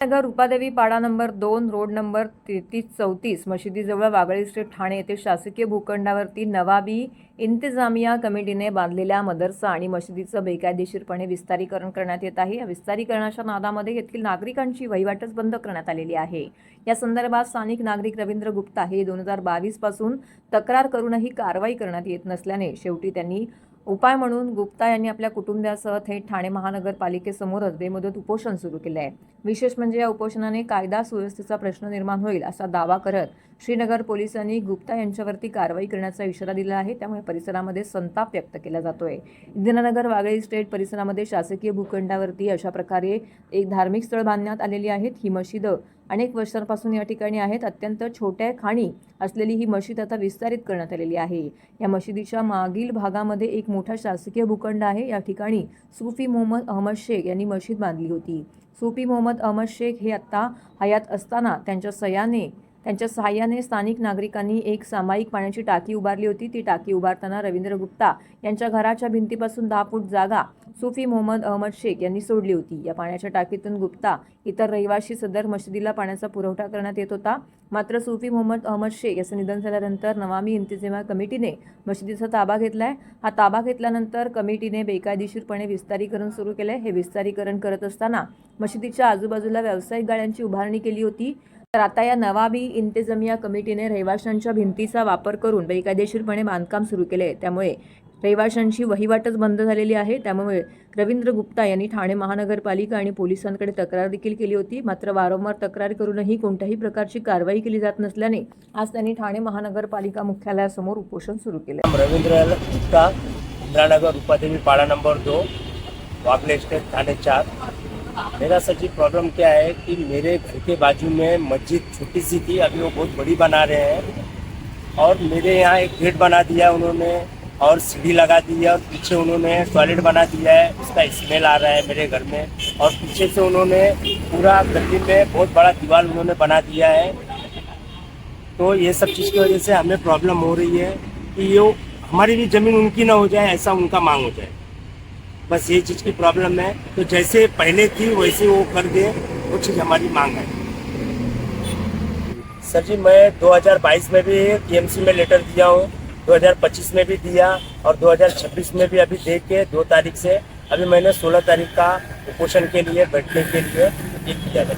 नगर उपादेवी पाडा नंबर दोन road number तेहतीस चौतीस मशिदीजवळ वागळी स्ट्रीट ठाणे येथे शासकीय भूखंडावरती नवाबी इंतजामिया कमिटीने बांधलेल्या मदरसा आणि मशिदीचं बेकायदेशीरपणे विस्तारीकरण करण्यात येत आहे. या विस्तारीकरणाच्या नादामध्ये येथील नागरिकांची वहिवाटच बंद करण्यात आलेली आहे. या संदर्भात स्थानिक नागरिक रवींद्र गुप्ता हे दोन हजार बावीसपासून तक्रार करूनही कारवाई करण्यात येत नसल्याने शेवटी त्यांनी उपाय म्हणून गुप्ता यांनी आपल्या कुटुंबियासह थेट ठाणे महानगरपालिकेसमोरच बेमुदत उपोषण सुरू केले आहे विशेष म्हणजे या उपोषणाने कायदा सुव्यवस्थेचा प्रश्न निर्माण होईल असा दावा करत श्रीनगर पोलिसांनी गुप्ता यांच्यावरती कारवाई करण्याचा इशारा दिला आहे. त्यामुळे परिसरामध्ये संताप व्यक्त केला जातोय. इंदिरानगर वागळे स्टेट परिसरामध्ये शासकीय भूखंडावरती अशा प्रकारे एक धार्मिक स्थळ बांधण्यात आलेली आहेत. ही मशिदं अनेक वर्षांपासून या ठिकाणी आहेत. अत्यंत छोट्या खाणी असलेली ही मशीद आता विस्तारित करण्यात आलेली आहे. या मशिदीच्या मागील भागामध्ये एक मोठा शासकीय भूखंड आहे. या ठिकाणी सुफी मोहम्मद अहमद शेख यांनी मशीद बांधली होती. सुफी मोहम्मद अहमद शेख हे आत्ता हयात असताना त्यांच्या सह्याने त्यांच्या सहाय्याने स्थानिक नागरिकांनी एक सामायिक पाण्याची टाकी उभारली होती. ती टाकी उभारताना रवींद्र गुप्ता यांच्या घराच्या भिंतीपासून दहा फूट जागा सुफी मोहम्मद अहमद शेख यांनी सोडली होती. या पाण्याच्या टाकीतून गुप्ता इतर रहिवाशी सदर मशिदीला पाण्याचा पुरवठा करण्यात येत होता. मात्र सुफी मोहम्मद अहमद शेख याचं निधन झाल्यानंतर नवामी इंतिजेमा कमिटीने मशिदीचा ताबा घेतलाय. हा ताबा घेतल्यानंतर कमिटीने बेकायदेशीरपणे विस्तारीकरण सुरू केले हे विस्तारीकरण करत असताना मशिदीच्या आजूबाजूला व्यावसायिक गाळ्यांची उभारणी केली होती. तर आता या नवाबी इंतेजमिया कमिटीने रहिवाशांच्या भिंतीचा वापर करून बेकायदेशीरपणे बांधकाम सुरू केले. त्यामुळे रहिवाशांची वहिवाटच बंद झालेली आहे. त्यामुळे रवींद्र गुप्ता यांनी ठाणे महानगरपालिका आणि पोलिसांकडे तक्रार देखील केली होती. मात्र वारंवार तक्रार करूनही कोणत्याही प्रकारची कारवाई केली जात नसल्याने आज त्यांनी ठाणे महानगरपालिका मुख्यालयासमोर उपोषण सुरू केले. रवींद्र गुप्ता इंद्रानगर उपादेवी पाड़ा नंबर दो वागले स्टेट चार. मेरा सर जी प्रॉब्लम क्या है कि मेरे घर के बाजू में मस्जिद छोटी सी थी, अभी वो बहुत बड़ी बना रहे हैं। और मेरे यहाँ एक गेट बना दिया उन्होंने, और सीढ़ी लगा दी है, और पीछे उन्होंने टॉयलेट बना दिया है, उसका स्मेल आ रहा है मेरे घर में। और पीछे से उन्होंने पूरा गली में बहुत बड़ा दीवार उन्होंने बना दिया है। तो ये सब चीज़ की वजह से हमें प्रॉब्लम हो रही है कि ये हमारी भी ज़मीन उनकी ना हो जाए, ऐसा उनका मांग हो जाए। बस ये चीज़ की प्रॉब्लम है। तो जैसे पहले थी, वैसे वो कर दे वो चीज़ हमारी मांग है। सर जी, मैं 2022 में भी टीएमसी में लेटर दिया हूँ। 2025 में भी दिया और 2026 में भी अभी देख के दो तारीख से। अभी मैंने 16 तारीख का कुपोषण के लिए बैठने के लिए ये किया था।